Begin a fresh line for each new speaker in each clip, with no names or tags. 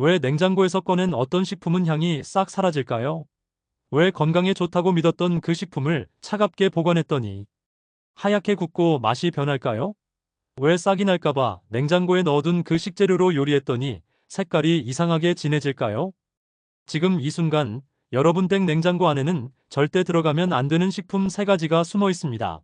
왜 냉장고에서 꺼낸 어떤 식품은 향이 싹 사라질까요? 왜 건강에 좋다고 믿었던 그 식품을 차갑게 보관했더니 하얗게 굳고 맛이 변할까요? 왜 싹이 날까봐 냉장고에 넣어둔 그 식재료로 요리했더니 색깔이 이상하게 진해질까요? 지금 이 순간 여러분 댁 냉장고 안에는 절대 들어가면 안 되는 식품 세 가지가 숨어 있습니다.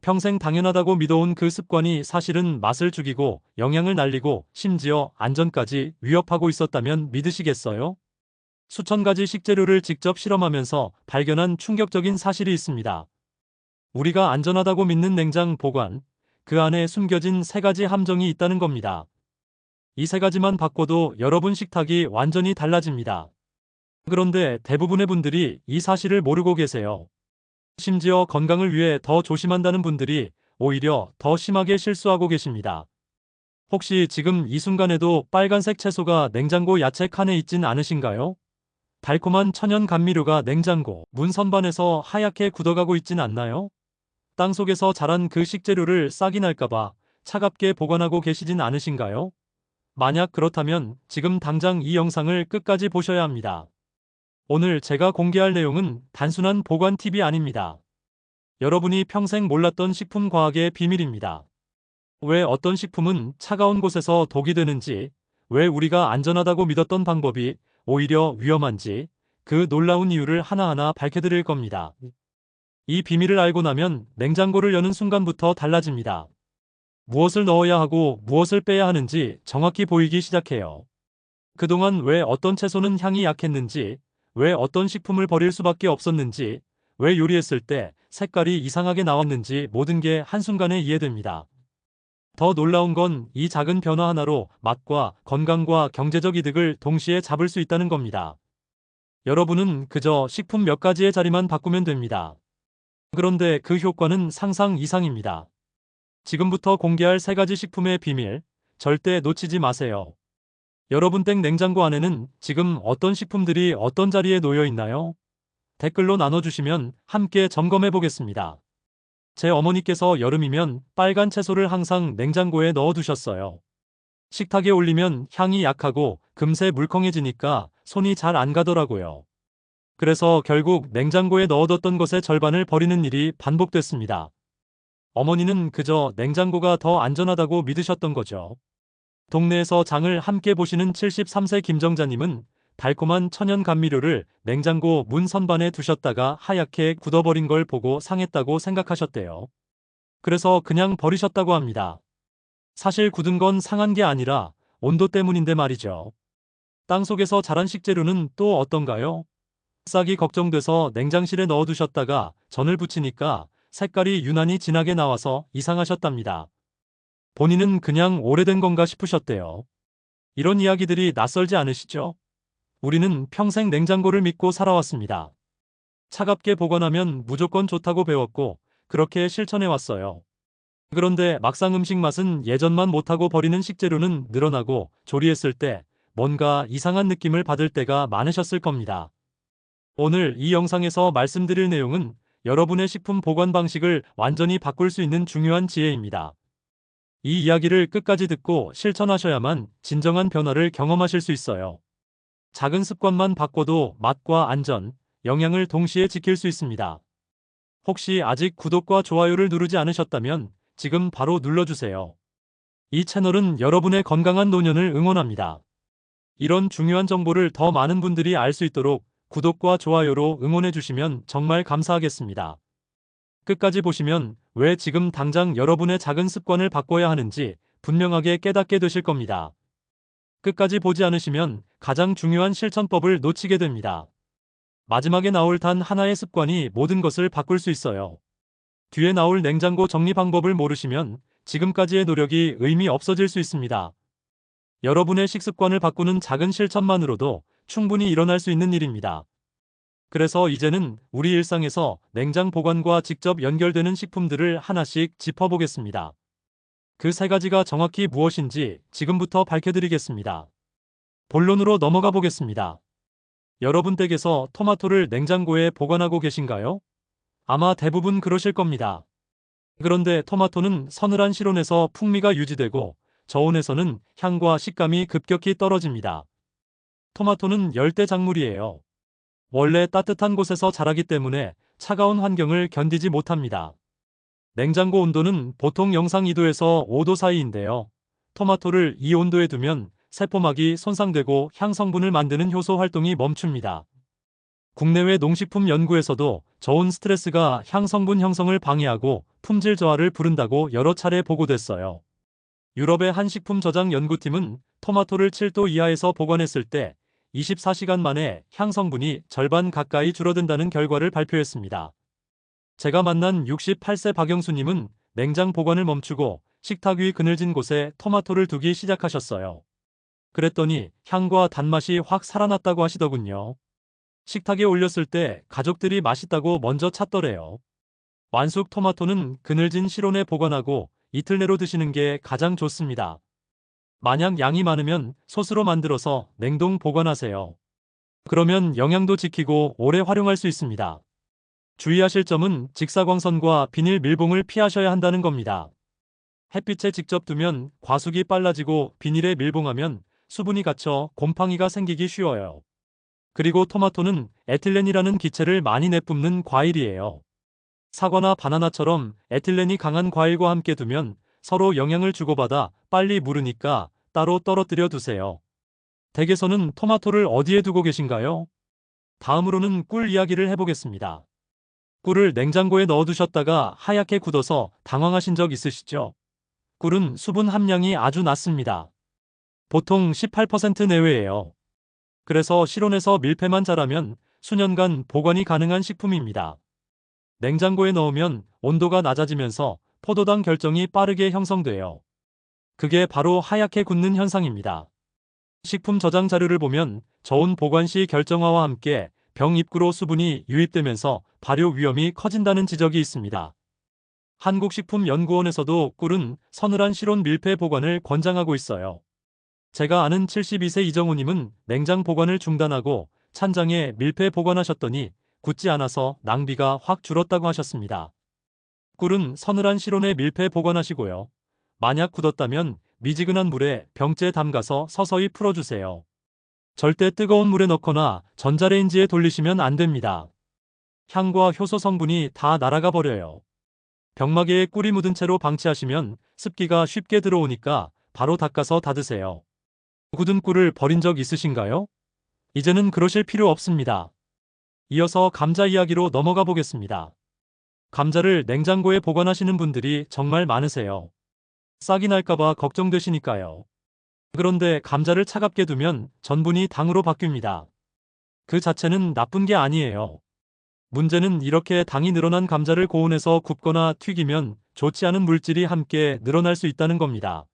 평생 당연하다고 믿어온 그 습관이 사실은 맛을 죽이고 영양을 날리고 심지어 안전까지 위협하고 있었다면 믿으시겠어요? 수천 가지 식재료를 직접 실험하면서 발견한 충격적인 사실이 있습니다. 우리가 안전하다고 믿는 냉장 보관, 그 안에 숨겨진 세 가지 함정이 있다는 겁니다. 이 세 가지만 바꿔도 여러분 식탁이 완전히 달라집니다. 그런데 대부분의 분들이 이 사실을 모르고 계세요. 심지어 건강을 위해 더 조심한다는 분들이 오히려 더 심하게 실수하고 계십니다. 혹시 지금 이 순간에도 빨간색 채소가 냉장고 야채 칸에 있진 않으신가요? 달콤한 천연 감미료가 냉장고 문 선반에서 하얗게 굳어가고 있진 않나요? 땅 속에서 자란 그 식재료를 싹이 날까봐 차갑게 보관하고 계시진 않으신가요? 만약 그렇다면 지금 당장 이 영상을 끝까지 보셔야 합니다. 오늘 제가 공개할 내용은 단순한 보관 팁이 아닙니다. 여러분이 평생 몰랐던 식품 과학의 비밀입니다. 왜 어떤 식품은 차가운 곳에서 독이 되는지, 왜 우리가 안전하다고 믿었던 방법이 오히려 위험한지, 그 놀라운 이유를 하나하나 밝혀드릴 겁니다. 이 비밀을 알고 나면 냉장고를 여는 순간부터 달라집니다. 무엇을 넣어야 하고 무엇을 빼야 하는지 정확히 보이기 시작해요. 그동안 왜 어떤 채소는 향이 약했는지, 왜 어떤 식품을 버릴 수밖에 없었는지, 왜 요리했을 때 색깔이 이상하게 나왔는지 모든 게 한순간에 이해됩니다. 더 놀라운 건 이 작은 변화 하나로 맛과 건강과 경제적 이득을 동시에 잡을 수 있다는 겁니다. 여러분은 그저 식품 몇 가지의 자리만 바꾸면 됩니다. 그런데 그 효과는 상상 이상입니다. 지금부터 공개할 세 가지 식품의 비밀, 절대 놓치지 마세요. 여러분 댁 냉장고 안에는 지금 어떤 식품들이 어떤 자리에 놓여 있나요? 댓글로 나눠주시면 함께 점검해 보겠습니다. 제 어머니께서 여름이면 빨간 채소를 항상 냉장고에 넣어 두셨어요. 식탁에 올리면 향이 약하고 금세 물컹해지니까 손이 잘 안 가더라고요. 그래서 결국 냉장고에 넣어뒀던 것의 절반을 버리는 일이 반복됐습니다. 어머니는 그저 냉장고가 더 안전하다고 믿으셨던 거죠. 동네에서 장을 함께 보시는 73세 김정자님은 달콤한 천연 감미료를 냉장고 문 선반에 두셨다가 하얗게 굳어버린 걸 보고 상했다고 생각하셨대요. 그래서 그냥 버리셨다고 합니다. 사실 굳은 건 상한 게 아니라 온도 때문인데 말이죠. 땅 속에서 자란 식재료는 또 어떤가요? 싹이 걱정돼서 냉장실에 넣어두셨다가 전을 붙이니까 색깔이 유난히 진하게 나와서 이상하셨답니다. 본인은 그냥 오래된 건가 싶으셨대요. 이런 이야기들이 낯설지 않으시죠? 우리는 평생 냉장고를 믿고 살아왔습니다. 차갑게 보관하면 무조건 좋다고 배웠고 그렇게 실천해 왔어요. 그런데 막상 음식 맛은 예전만 못하고 버리는 식재료는 늘어나고 조리했을 때 뭔가 이상한 느낌을 받을 때가 많으셨을 겁니다. 오늘 이 영상에서 말씀드릴 내용은 여러분의 식품 보관 방식을 완전히 바꿀 수 있는 중요한 지혜입니다. 이 이야기를 끝까지 듣고 실천하셔야만 진정한 변화를 경험하실 수 있어요. 작은 습관만 바꿔도 맛과 안전, 영양을 동시에 지킬 수 있습니다. 혹시 아직 구독과 좋아요를 누르지 않으셨다면 지금 바로 눌러주세요. 이 채널은 여러분의 건강한 노년을 응원합니다. 이런 중요한 정보를 더 많은 분들이 알 수 있도록 구독과 좋아요로 응원해 주시면 정말 감사하겠습니다. 끝까지 보시면 왜 지금 당장 여러분의 작은 습관을 바꿔야 하는지 분명하게 깨닫게 되실 겁니다. 끝까지 보지 않으시면 가장 중요한 실천법을 놓치게 됩니다. 마지막에 나올 단 하나의 습관이 모든 것을 바꿀 수 있어요. 뒤에 나올 냉장고 정리 방법을 모르시면 지금까지의 노력이 의미 없어질 수 있습니다. 여러분의 식습관을 바꾸는 작은 실천만으로도 충분히 일어날 수 있는 일입니다. 그래서 이제는 우리 일상에서 냉장 보관과 직접 연결되는 식품들을 하나씩 짚어보겠습니다. 그 세 가지가 정확히 무엇인지 지금부터 밝혀드리겠습니다. 본론으로 넘어가 보겠습니다. 여러분 댁에서 토마토를 냉장고에 보관하고 계신가요? 아마 대부분 그러실 겁니다. 그런데 토마토는 서늘한 실온에서 풍미가 유지되고 저온에서는 향과 식감이 급격히 떨어집니다. 토마토는 열대 작물이에요. 원래 따뜻한 곳에서 자라기 때문에 차가운 환경을 견디지 못합니다. 냉장고 온도는 보통 영상 2도에서 5도 사이인데요. 토마토를 이 온도에 두면 세포막이 손상되고 향성분을 만드는 효소 활동이 멈춥니다. 국내외 농식품 연구에서도 저온 스트레스가 향성분 형성을 방해하고 품질 저하를 부른다고 여러 차례 보고됐어요. 유럽의 한 식품 저장 연구팀은 토마토를 7도 이하에서 보관했을 때 24시간 만에 향 성분이 절반 가까이 줄어든다는 결과를 발표했습니다. 제가 만난 68세 박영수님은 냉장 보관을 멈추고 식탁 위 그늘진 곳에 토마토를 두기 시작하셨어요. 그랬더니 향과 단맛이 확 살아났다고 하시더군요. 식탁에 올렸을 때 가족들이 맛있다고 먼저 찾더래요. 완숙 토마토는 그늘진 실온에 보관하고 이틀 내로 드시는 게 가장 좋습니다. 만약 양이 많으면 소스로 만들어서 냉동 보관하세요. 그러면 영양도 지키고 오래 활용할 수 있습니다. 주의하실 점은 직사광선과 비닐 밀봉을 피하셔야 한다는 겁니다. 햇빛에 직접 두면 과숙이 빨라지고 비닐에 밀봉하면 수분이 갇혀 곰팡이가 생기기 쉬워요. 그리고 토마토는 에틸렌이라는 기체를 많이 내뿜는 과일이에요. 사과나 바나나처럼 에틸렌이 강한 과일과 함께 두면 서로 영향을 주고받아 빨리 무르니까 따로 떨어뜨려 두세요. 댁에서는 토마토를 어디에 두고 계신가요? 다음으로는 꿀 이야기를 해보겠습니다. 꿀을 냉장고에 넣어두셨다가 하얗게 굳어서 당황하신 적 있으시죠? 꿀은 수분 함량이 아주 낮습니다. 보통 18% 내외예요. 그래서 실온에서 밀폐만 잘하면 수년간 보관이 가능한 식품입니다. 냉장고에 넣으면 온도가 낮아지면서 포도당 결정이 빠르게 형성돼요. 그게 바로 하얗게 굳는 현상입니다. 식품 저장 자료를 보면 저온 보관 시 결정화와 함께 병 입구로 수분이 유입되면서 발효 위험이 커진다는 지적이 있습니다. 한국식품연구원에서도 꿀은 서늘한 실온 밀폐 보관을 권장하고 있어요. 제가 아는 72세 이정우님은 냉장 보관을 중단하고 찬장에 밀폐 보관하셨더니 굳지 않아서 낭비가 확 줄었다고 하셨습니다. 꿀은 서늘한 실온에 밀폐 보관하시고요. 만약 굳었다면 미지근한 물에 병째 담가서 서서히 풀어주세요. 절대 뜨거운 물에 넣거나 전자레인지에 돌리시면 안 됩니다. 향과 효소 성분이 다 날아가 버려요. 병마개에 꿀이 묻은 채로 방치하시면 습기가 쉽게 들어오니까 바로 닦아서 닫으세요. 굳은 꿀을 버린 적 있으신가요? 이제는 그러실 필요 없습니다. 이어서 감자 이야기로 넘어가 보겠습니다. 감자를 냉장고에 보관하시는 분들이 정말 많으세요. 싹이 날까봐 걱정되시니까요. 그런데 감자를 차갑게 두면 전분이 당으로 바뀝니다. 그 자체는 나쁜 게 아니에요. 문제는 이렇게 당이 늘어난 감자를 고온에서 굽거나 튀기면 좋지 않은 물질이 함께 늘어날 수 있다는 겁니다.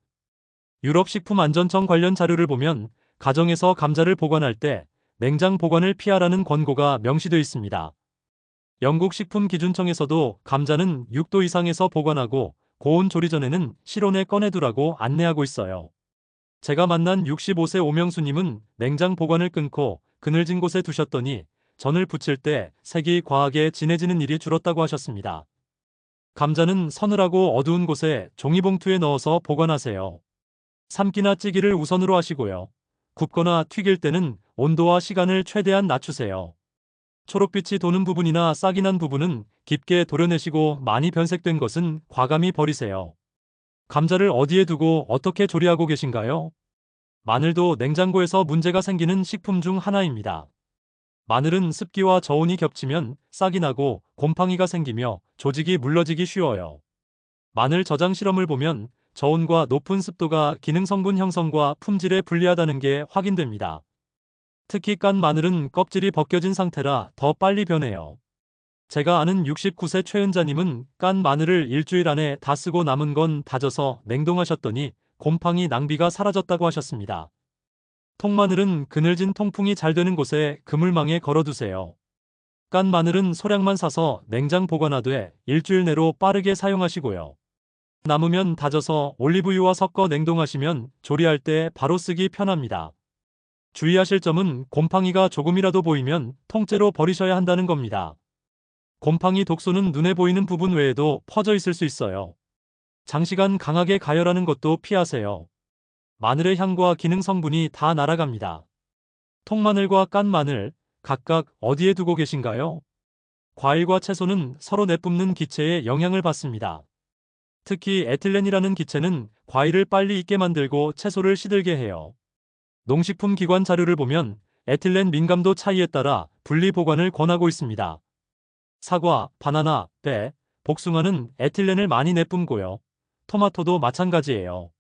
유럽식품안전청 관련 자료를 보면 가정에서 감자를 보관할 때 냉장 보관을 피하라는 권고가 명시되어 있습니다. 영국 식품기준청에서도 감자는 6도 이상에서 보관하고 고온 조리 전에는 실온에 꺼내두라고 안내하고 있어요. 제가 만난 65세 오명수님은 냉장 보관을 끊고 그늘진 곳에 두셨더니 전을 부칠 때 색이 과하게 진해지는 일이 줄었다고 하셨습니다. 감자는 서늘하고 어두운 곳에 종이봉투에 넣어서 보관하세요. 삶기나 찌기를 우선으로 하시고요. 굽거나 튀길 때는 온도와 시간을 최대한 낮추세요. 초록빛이 도는 부분이나 싹이 난 부분은 깊게 도려내시고 많이 변색된 것은 과감히 버리세요. 감자를 어디에 두고 어떻게 조리하고 계신가요? 마늘도 냉장고에서 문제가 생기는 식품 중 하나입니다. 마늘은 습기와 저온이 겹치면 싹이 나고 곰팡이가 생기며 조직이 물러지기 쉬워요. 마늘 저장 실험을 보면 저온과 높은 습도가 기능 성분 형성과 품질에 불리하다는 게 확인됩니다. 특히 깐 마늘은 껍질이 벗겨진 상태라 더 빨리 변해요. 제가 아는 69세 최은자님은 깐 마늘을 일주일 안에 다 쓰고 남은 건 다져서 냉동하셨더니 곰팡이 낭비가 사라졌다고 하셨습니다. 통마늘은 그늘진 통풍이 잘 되는 곳에 그물망에 걸어두세요. 깐 마늘은 소량만 사서 냉장 보관하되 일주일 내로 빠르게 사용하시고요. 남으면 다져서 올리브유와 섞어 냉동하시면 조리할 때 바로 쓰기 편합니다. 주의하실 점은 곰팡이가 조금이라도 보이면 통째로 버리셔야 한다는 겁니다. 곰팡이 독소는 눈에 보이는 부분 외에도 퍼져 있을 수 있어요. 장시간 강하게 가열하는 것도 피하세요. 마늘의 향과 기능 성분이 다 날아갑니다. 통마늘과 깐 마늘 각각 어디에 두고 계신가요? 과일과 채소는 서로 내뿜는 기체에 영향을 받습니다. 특히 에틸렌이라는 기체는 과일을 빨리 익게 만들고 채소를 시들게 해요. 농식품 기관 자료를 보면 에틸렌 민감도 차이에 따라 분리 보관을 권하고 있습니다. 사과, 바나나, 배, 복숭아는 에틸렌을 많이 내뿜고요. 토마토도 마찬가지예요.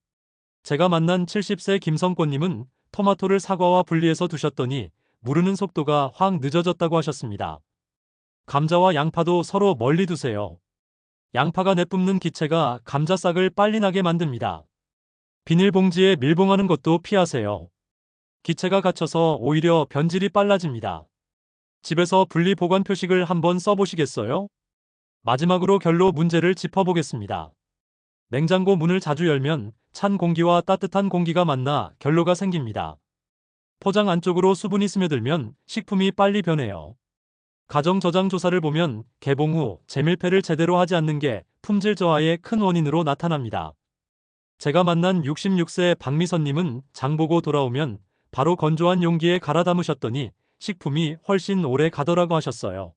제가 만난 70세 김성권님은 토마토를 사과와 분리해서 두셨더니 무르는 속도가 확 늦어졌다고 하셨습니다. 감자와 양파도 서로 멀리 두세요. 양파가 내뿜는 기체가 감자싹을 빨리 나게 만듭니다. 비닐봉지에 밀봉하는 것도 피하세요. 기체가 갇혀서 오히려 변질이 빨라집니다. 집에서 분리 보관 표식을 한번 써보시겠어요? 마지막으로 결로 문제를 짚어보겠습니다. 냉장고 문을 자주 열면 찬 공기와 따뜻한 공기가 만나 결로가 생깁니다. 포장 안쪽으로 수분이 스며들면 식품이 빨리 변해요. 가정 저장 조사를 보면 개봉 후 재밀폐를 제대로 하지 않는 게 품질 저하의 큰 원인으로 나타납니다. 제가 만난 66세 박미선님은 장보고 돌아오면 바로 건조한 용기에 갈아 담으셨더니 식품이 훨씬 오래 가더라고 하셨어요.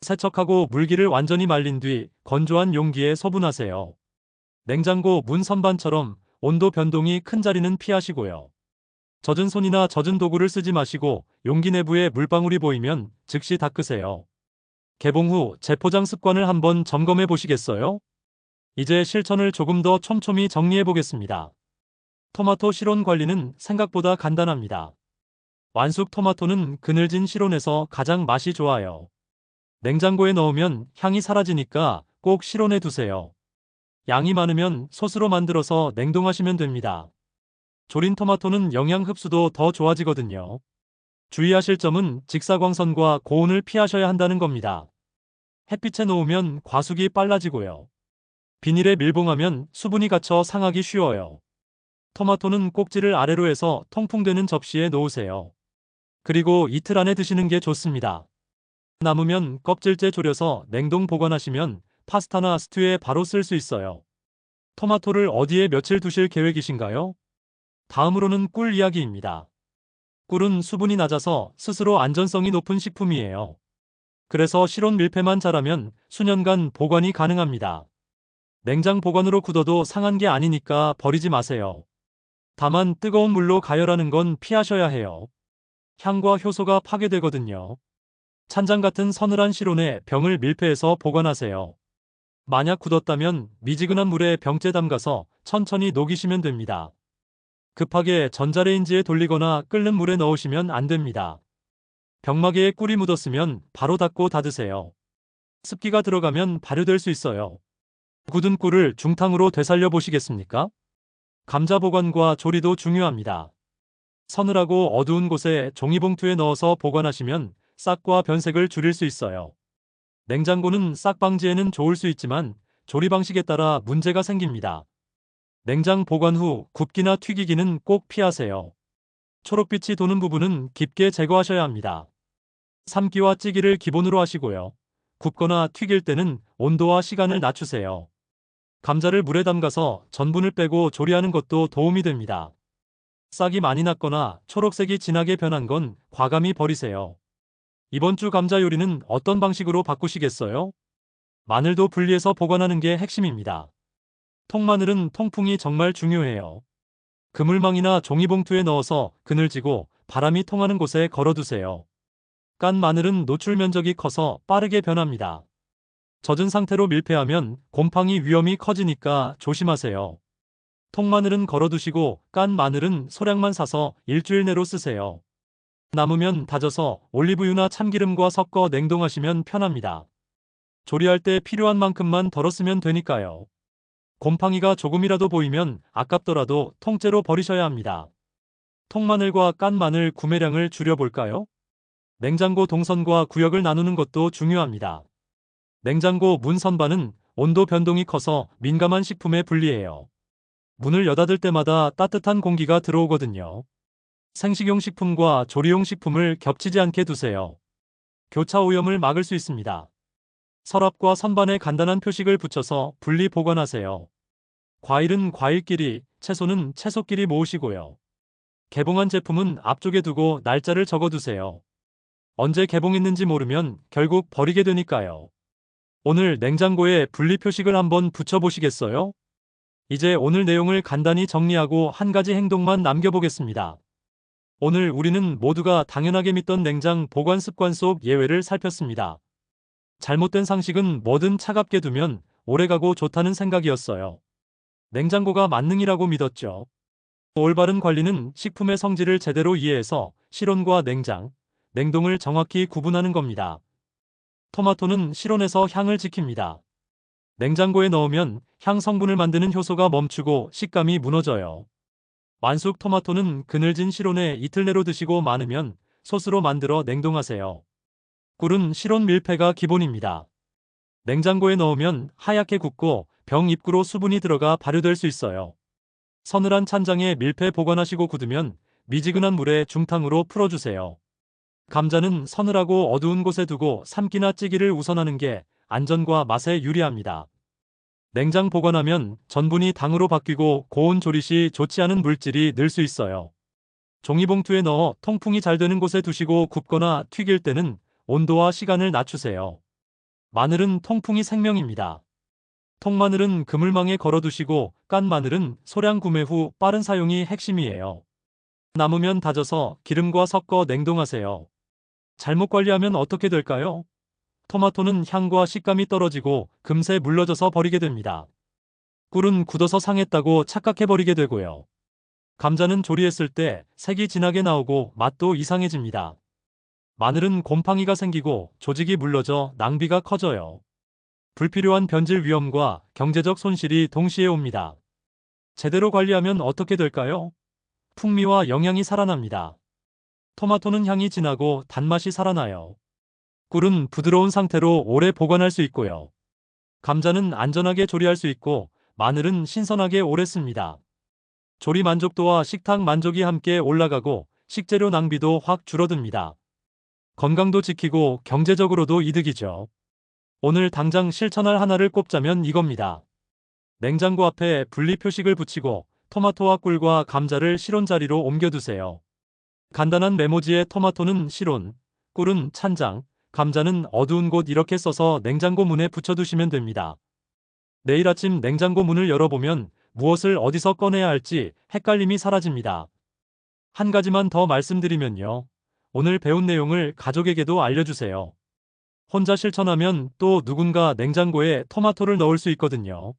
세척하고 물기를 완전히 말린 뒤 건조한 용기에 소분하세요. 냉장고 문 선반처럼 온도 변동이 큰 자리는 피하시고요. 젖은 손이나 젖은 도구를 쓰지 마시고 용기 내부에 물방울이 보이면 즉시 닦으세요. 개봉 후 재포장 습관을 한번 점검해 보시겠어요? 이제 실천을 조금 더 촘촘히 정리해 보겠습니다. 토마토 실온 관리는 생각보다 간단합니다. 완숙 토마토는 그늘진 실온에서 가장 맛이 좋아요. 냉장고에 넣으면 향이 사라지니까 꼭 실온에 두세요. 양이 많으면 소스로 만들어서 냉동하시면 됩니다. 조린 토마토는 영양 흡수도 더 좋아지거든요. 주의하실 점은 직사광선과 고온을 피하셔야 한다는 겁니다. 햇빛에 놓으면 과숙이 빨라지고요. 비닐에 밀봉하면 수분이 갇혀 상하기 쉬워요. 토마토는 꼭지를 아래로 해서 통풍되는 접시에 놓으세요. 그리고 이틀 안에 드시는 게 좋습니다. 남으면 껍질째 졸여서 냉동 보관하시면 파스타나 스튜에 바로 쓸 수 있어요. 토마토를 어디에 며칠 두실 계획이신가요? 다음으로는 꿀 이야기입니다. 꿀은 수분이 낮아서 스스로 안전성이 높은 식품이에요. 그래서 실온 밀폐만 잘하면 수년간 보관이 가능합니다. 냉장 보관으로 굳어도 상한 게 아니니까 버리지 마세요. 다만 뜨거운 물로 가열하는 건 피하셔야 해요. 향과 효소가 파괴되거든요. 찬장 같은 서늘한 실온에 병을 밀폐해서 보관하세요. 만약 굳었다면 미지근한 물에 병째 담가서 천천히 녹이시면 됩니다. 급하게 전자레인지에 돌리거나 끓는 물에 넣으시면 안 됩니다. 병마개에 꿀이 묻었으면 바로 닫고 닫으세요. 습기가 들어가면 발효될 수 있어요. 굳은 꿀을 중탕으로 되살려 보시겠습니까? 감자 보관과 조리도 중요합니다. 서늘하고 어두운 곳에 종이봉투에 넣어서 보관하시면 싹과 변색을 줄일 수 있어요. 냉장고는 싹 방지에는 좋을 수 있지만 조리 방식에 따라 문제가 생깁니다. 냉장 보관 후 굽기나 튀기기는 꼭 피하세요. 초록빛이 도는 부분은 깊게 제거하셔야 합니다. 삶기와 찌기를 기본으로 하시고요. 굽거나 튀길 때는 온도와 시간을 낮추세요. 감자를 물에 담가서 전분을 빼고 조리하는 것도 도움이 됩니다. 싹이 많이 났거나 초록색이 진하게 변한 건 과감히 버리세요. 이번 주 감자 요리는 어떤 방식으로 바꾸시겠어요? 마늘도 분리해서 보관하는 게 핵심입니다. 통마늘은 통풍이 정말 중요해요. 그물망이나 종이봉투에 넣어서 그늘지고 바람이 통하는 곳에 걸어두세요. 깐 마늘은 노출 면적이 커서 빠르게 변합니다. 젖은 상태로 밀폐하면 곰팡이 위험이 커지니까 조심하세요. 통마늘은 걸어두시고 깐 마늘은 소량만 사서 일주일 내로 쓰세요. 남으면 다져서 올리브유나 참기름과 섞어 냉동하시면 편합니다. 조리할 때 필요한 만큼만 덜었으면 되니까요. 곰팡이가 조금이라도 보이면 아깝더라도 통째로 버리셔야 합니다. 통마늘과 깐 마늘 구매량을 줄여볼까요? 냉장고 동선과 구역을 나누는 것도 중요합니다. 냉장고 문 선반은 온도 변동이 커서 민감한 식품에 불리해요. 문을 여닫을 때마다 따뜻한 공기가 들어오거든요. 생식용 식품과 조리용 식품을 겹치지 않게 두세요. 교차 오염을 막을 수 있습니다. 서랍과 선반에 간단한 표식을 붙여서 분리 보관하세요. 과일은 과일끼리, 채소는 채소끼리 모으시고요. 개봉한 제품은 앞쪽에 두고 날짜를 적어두세요. 언제 개봉했는지 모르면 결국 버리게 되니까요. 오늘 냉장고에 분리 표식을 한번 붙여보시겠어요? 이제 오늘 내용을 간단히 정리하고 한 가지 행동만 남겨보겠습니다. 오늘 우리는 모두가 당연하게 믿던 냉장 보관 습관 속 예외를 살폈습니다. 잘못된 상식은 뭐든 차갑게 두면 오래가고 좋다는 생각이었어요. 냉장고가 만능이라고 믿었죠. 올바른 관리는 식품의 성질을 제대로 이해해서 실온과 냉장, 냉동을 정확히 구분하는 겁니다. 토마토는 실온에서 향을 지킵니다. 냉장고에 넣으면 향 성분을 만드는 효소가 멈추고 식감이 무너져요. 완숙 토마토는 그늘진 실온에 이틀 내로 드시고 많으면 소스로 만들어 냉동하세요. 꿀은 실온 밀폐가 기본입니다. 냉장고에 넣으면 하얗게 굳고 병 입구로 수분이 들어가 발효될 수 있어요. 서늘한 찬장에 밀폐 보관하시고 굳으면 미지근한 물에 중탕으로 풀어주세요. 감자는 서늘하고 어두운 곳에 두고 삶기나 찌기를 우선하는 게 안전과 맛에 유리합니다. 냉장 보관하면 전분이 당으로 바뀌고 고온 조리 시 좋지 않은 물질이 늘 수 있어요. 종이봉투에 넣어 통풍이 잘 되는 곳에 두시고 굽거나 튀길 때는 온도와 시간을 낮추세요. 마늘은 통풍이 생명입니다. 통마늘은 그물망에 걸어두시고 깐 마늘은 소량 구매 후 빠른 사용이 핵심이에요. 남으면 다져서 기름과 섞어 냉동하세요. 잘못 관리하면 어떻게 될까요? 토마토는 향과 식감이 떨어지고 금세 물러져서 버리게 됩니다. 꿀은 굳어서 상했다고 착각해버리게 되고요. 감자는 조리했을 때 색이 진하게 나오고 맛도 이상해집니다. 마늘은 곰팡이가 생기고 조직이 물러져 낭비가 커져요. 불필요한 변질 위험과 경제적 손실이 동시에 옵니다. 제대로 관리하면 어떻게 될까요? 풍미와 영양이 살아납니다. 토마토는 향이 진하고 단맛이 살아나요. 꿀은 부드러운 상태로 오래 보관할 수 있고요. 감자는 안전하게 조리할 수 있고 마늘은 신선하게 오래 씁니다. 조리 만족도와 식탁 만족이 함께 올라가고 식재료 낭비도 확 줄어듭니다. 건강도 지키고 경제적으로도 이득이죠. 오늘 당장 실천할 하나를 꼽자면 이겁니다. 냉장고 앞에 분리 표식을 붙이고 토마토와 꿀과 감자를 실온 자리로 옮겨두세요. 간단한 메모지에 토마토는 실온, 꿀은 찬장, 감자는 어두운 곳 이렇게 써서 냉장고 문에 붙여두시면 됩니다. 내일 아침 냉장고 문을 열어보면 무엇을 어디서 꺼내야 할지 헷갈림이 사라집니다. 한 가지만 더 말씀드리면요. 오늘 배운 내용을 가족에게도 알려주세요. 혼자 실천하면 또 누군가 냉장고에 토마토를 넣을 수 있거든요.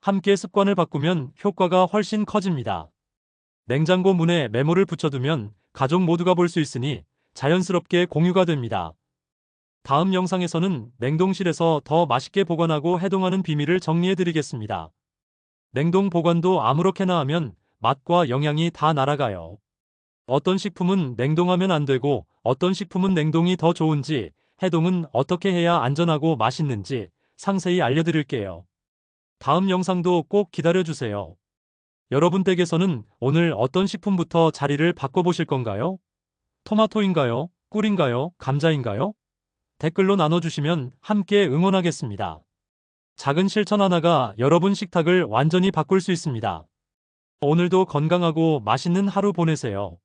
함께 습관을 바꾸면 효과가 훨씬 커집니다. 냉장고 문에 메모를 붙여두면 가족 모두가 볼 수 있으니 자연스럽게 공유가 됩니다. 다음 영상에서는 냉동실에서 더 맛있게 보관하고 해동하는 비밀을 정리해 드리겠습니다. 냉동 보관도 아무렇게나 하면 맛과 영양이 다 날아가요. 어떤 식품은 냉동하면 안 되고 어떤 식품은 냉동이 더 좋은지 해동은 어떻게 해야 안전하고 맛있는지 상세히 알려드릴게요. 다음 영상도 꼭 기다려주세요. 여러분 댁에서는 오늘 어떤 식품부터 자리를 바꿔보실 건가요? 토마토인가요? 꿀인가요? 감자인가요? 댓글로 나눠주시면 함께 응원하겠습니다. 작은 실천 하나가 여러분 식탁을 완전히 바꿀 수 있습니다. 오늘도 건강하고 맛있는 하루 보내세요.